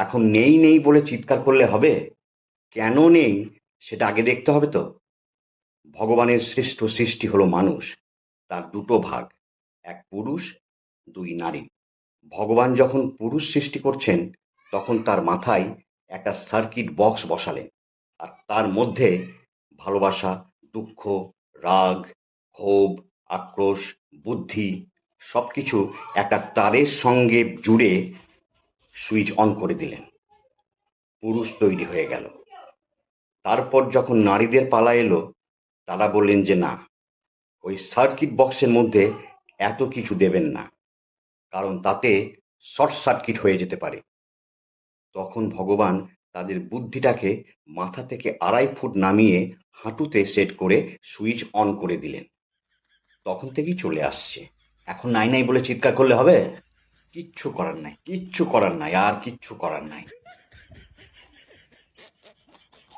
এখন নেই নেই বলে চিৎকার করলে হবে? কেন নেই? সেটা আগে দেখতে হবে তো। ভগবানের শ্রেষ্ঠ সৃষ্টি হলো মানুষ, তার দুটো ভাগ, এক পুরুষ, দুই নারী। ভগবান যখন পুরুষ সৃষ্টি করছেন, তখন তার মাথায় একটা সার্কিট বক্স বসালেন, আর তার মধ্যে ভালোবাসা, দুঃখ, রাগ, ক্ষোভ, আক্রোশ, বুদ্ধি, সবকিছু একটা তারের সঙ্গে জুড়ে সুইচ অন করে দিলেন। পুরুষ তৈরি হয়ে গেল। তারপর যখন নারীদের পালা এলো, তারা বললেন যে, না, ওই সার্কিট বক্সের মধ্যে এত কিছু দেবেন না, কারণ তাতে শর্ট সার্কিট হয়ে যেতে পারে। তখন ভগবান তাদের বুদ্ধিটাকে মাথা থেকে আড়াই ফুট নামিয়ে হাঁটুতে সেট করে সুইচ অন করে দিলেন। তখন থেকেই চলে আসছে। এখন নাই নাই বলে চিৎকার করলে হবে? কিচ্ছু করার নাই কিচ্ছু করার নাই আর কিচ্ছু করার নাই।